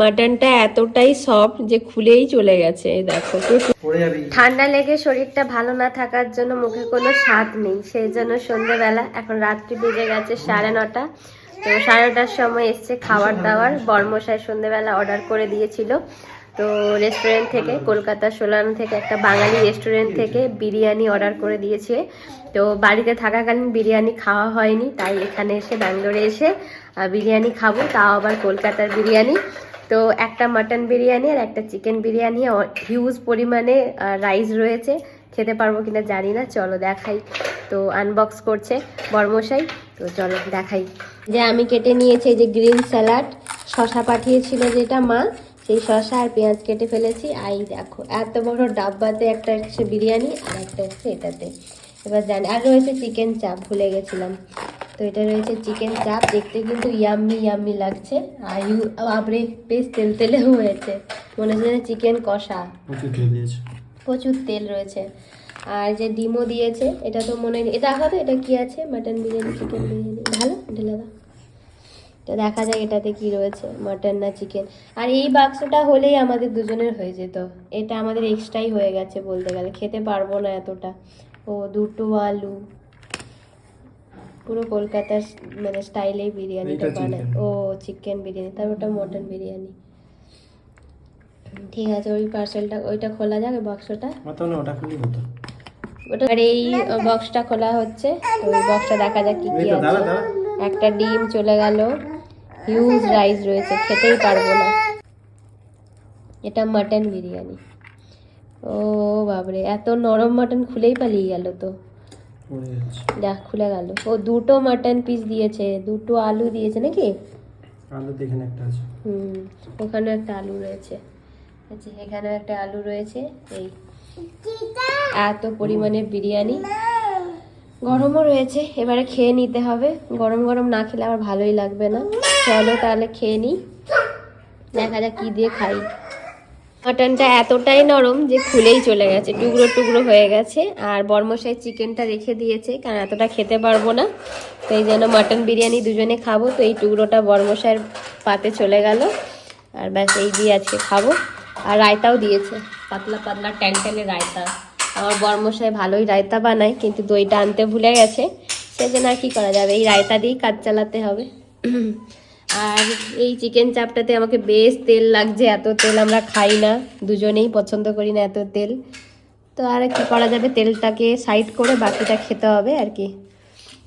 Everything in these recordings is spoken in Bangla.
মাটনটা এতটাই সফট যে খুলেই চলে গেছে দেখো। ঠান্ডা লেগে শরীরটা ভালো না থাকার জন্য মুখে কোনো স্বাদ নেই সেই জন্য সন্ধ্যেবেলা এখন রাত্রি বেজে গেছে সাড়ে নটা তো সাড়ে নটার সময় এসছে খাবার দাবার বর্মশাই সন্ধ্যেবেলা অর্ডার করে দিয়েছিল। তো রেস্টুরেন্ট থেকে কলকাতা সোলান থেকে একটা বাঙালি রেস্টুরেন্ট থেকে বিরিয়ানি অর্ডার করে দিয়েছে। তো বাড়িতে থাকাকালীন বিরিয়ানি খাওয়া হয়নি তাই এখানে এসে ব্যাঙ্গালোরে এসে বিরিয়ানি খাব তাও আবার কলকাতার বিরিয়ানি। তো একটা মাটন বিরিয়ানি আর একটা চিকেন বিরিয়ানি হিউজ পরিমাণে রাইস রয়েছে। খেতে পারব কিনা জানি না, চলো দেখাই। তো আনবক্স করছে বর্মশাই, তো চলো দেখাই। যে আমি কেটে নিয়েছি যে গ্রিন স্যালাড শশা পাঠিয়েছিল যেটা মা, সেই শশা আর পেঁয়াজ কেটে ফেলেছি। আই দেখো, এত বড় ডাব্বাতে একটা হচ্ছে বিরিয়ানি আর একটা হচ্ছে এটাতে। এবার জানি, আর রয়েছে চিকেন চাপ ভুলে গেছিলাম। তো এটা রয়েছে চিকেন চাপ। দেখতে কিন্তু ইয়াম্মি ইয়াম্মি লাগছে। আর ইউ বাপরে বেশ তেল তেলে হয়েছে। মনে হচ্ছে চিকেন কষা। প্রচুর তেল রয়েছে। আর যে ডিমও দিয়েছে এটা তো মনে হয় এটা দেখা তো এটা কি আছে? Mutton biryani chicken biryani. ভালো? ঢেলে দাও। তো দেখা যাক এটাতে কি রয়েছে মাটন না চিকেন আর এই বাক্সটা হলেই আমাদের দুজনের হয়ে যেত। এটা আমাদের এক্সট্রাই হয়ে গেছে বলতে গেলে। খেতে পারব না এতটা। ও দুটো আলু পুরো কলকাতার মানে স্টাইলেই বিরিয়ানিটা বানায়। ও চিকেন বিরিয়ানি তার ওটা মটন বিরিয়ানি। ঠিক আছে ওই পার্সেলটা ওইটা খোলা যাক বক্সটা ওটা খুললেই হতো ওটা আর এই বক্সটা খোলা হচ্ছে তো ওই বক্সটা দেখা যাক কি কি আছে। একটা ডিম চলে গেল। হিউজ রাইস রয়েছে খেতেই পারব না। এটা মাটন বিরিয়ানি। ও বাবরে এত নরম মাটন খুলেই পালিয়ে গেল তো। দেখ খুলে গেল। ও দুটো মাটন পিস দিয়েছে দুটো আলু দিয়েছে নাকি? আলু এখানে একটা আছে। হুম ওখানে একটা আলু রয়েছে। আচ্ছা এখানে একটা আলু রয়েছে এই এত পরিমাণে বিরিয়ানি। গরমও রয়েছে এবারে খেয়ে নিতে হবে। গরম গরম না খেলে আবার ভালোই লাগবে না। চলো তাহলে খেয়ে নিই দেখা যাক কি দিয়ে খাই। মাটনটা এতটাই নরম যে খুলেই চলে গেছে, টুকরো টুকরো হয়ে গেছে। আর বর্মশাই চিকেনটা রেখে দিয়েছে, কারণ এতটা খেতে পারব না। তো এই জন্য মাটন বিরিয়ানি দুজনে খাব, তো এই টুকরোটা বর্মশাইয়ের পাতে চলে গেল। আর ব্যাস, এই দিয়ে আজকে খাব। আর রায়তাও দিয়েছে, পাতলা পাতলা ট্যাংটেলে রায়তা। আমার বর্মশাই ভালোই রায়তা বানায়, কিন্তু দইটা আনতে ভুলে গেছে। সেজন্য আর কি করা যাবে? এই রায়তা দিয়েই কাজ চালাতে হবে। আর এই চিকেন চাপটাতে আমাকে বেশ তেল লাগছে, এত তেল আমরা খাই না, দুজনেই পছন্দ করি না এত তেল। তো আর কি করা যাবে, তেলটাকে সাইড করে বাকিটা খেতে হবে আর কি।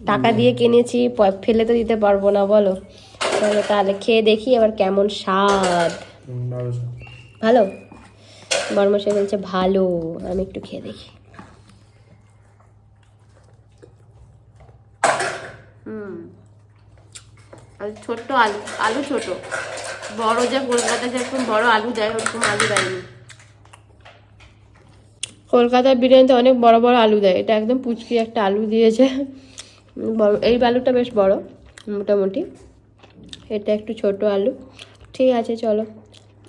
টাকা দিয়ে কিনেছি ফেলে তো দিতে পারব না, বলো। চলো তাহলে খেয়ে দেখি এবার কেমন স্বাদ। ভালো? বর্মশাই বলছে, ভালো, আমি একটু খেয়ে দেখি। হুম। ছোট্ট আলু আলু ছোট। বড় যে কলকাতা যেরকম বড় আলু দেয়, ওরকম আলু দেয়নি। কলকাতার বিরিয়ানিতে অনেক বড় বড় আলু দেয়। এটা একদম পুচকি একটা আলু দিয়েছে। বড়, এই আলুটা বেশ বড়, মোটামুটি। এটা একটু ছোট আলু। ঠিক আছে, চলো।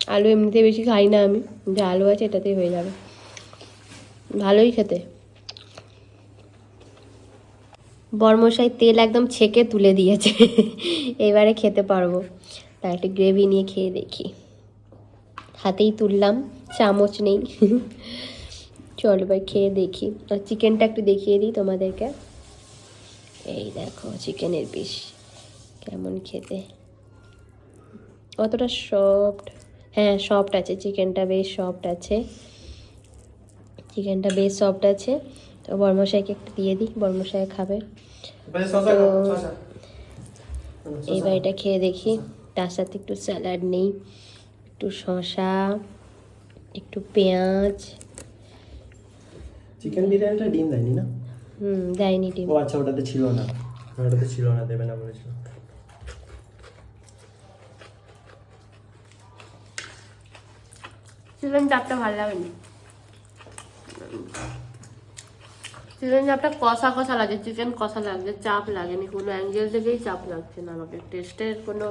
আলু এমনিতে বেশি খাই না আমি। যে আলু আছে এটাতেই হয়ে যাবে। ভালোই খেতে। বর্মশাই তেল একদম ছেঁকে তুলে দিয়েছে। এবারে খেতে পারব। তার একটু গ্রেভি নিয়ে খেয়ে দেখি। হাতেই তুললাম, চামচ নেই। চল এবার খেয়ে দেখি। আর চিকেনটা একটু দেখিয়ে দিই তোমাদেরকে। এই দেখো চিকেনের পিস কেমন খেতে। অতটা সফট হ্যাঁ সফট আছে। চিকেনটা বেশ সফট আছে। চিকেনটা বেশ সফট আছে। তো বর্মশাইকে একটু দিয়ে দিই বর্মশাই খাবে। শশা তো- শশা। এবার এটা খেয়ে দেখি। তার সাথে একটু স্যালাড নেই একটু শসা একটু পেঁয়াজ। চিকেন বিরিয়ানিটা ডিম দেয়নি না? হুম দেয়নি ডিম। ও আচ্ছা ওটাতে ছিল না। ওটাতে ছিল না দেবে না বলেছিল। চিকেন চাপটা ভালো লাগেনি। চিকেন চাপটা কষা কষা লাগে চিকেন কষা লাগছে চাপ লাগেনি কোনো অ্যাঙ্গেল থেকেই চাপ লাগছে না আমাকে। টেস্টের কোনো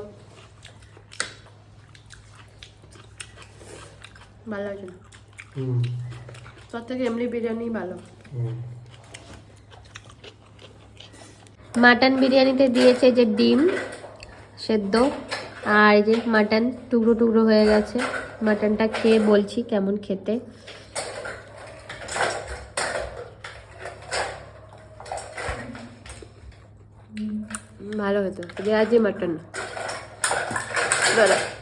ভালো লাগছে না। তোর থেকে এমনি বিরিয়ানি ভালো। মাটন বিরিয়ানিতে দিয়েছে যে ডিম সেদ্ধ আর এই যে মাটন টুকরো টুকরো হয়ে গেছে। মাটনটা খেয়ে বলছি কেমন খেতে। ভালো হতো পেঁয়াজি মাটন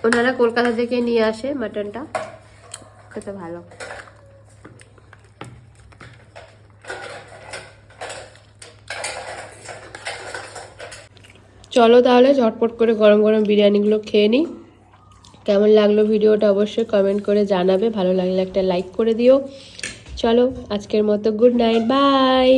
ওনারা কলকাতা থেকে নিয়ে আসে মাটনটা খেতে ভালো। চলো তাহলে, ঝটপট করে গরম গরম বিরিয়ানিগুলো খেয়ে নিই। কেমন লাগল ভিডিওটা অবশ্যই কমেন্ট করে জানাবে। ভালো লাগলে একটা লাইক করে দিও। চলো, আজকের মতো গুড নাইট বাই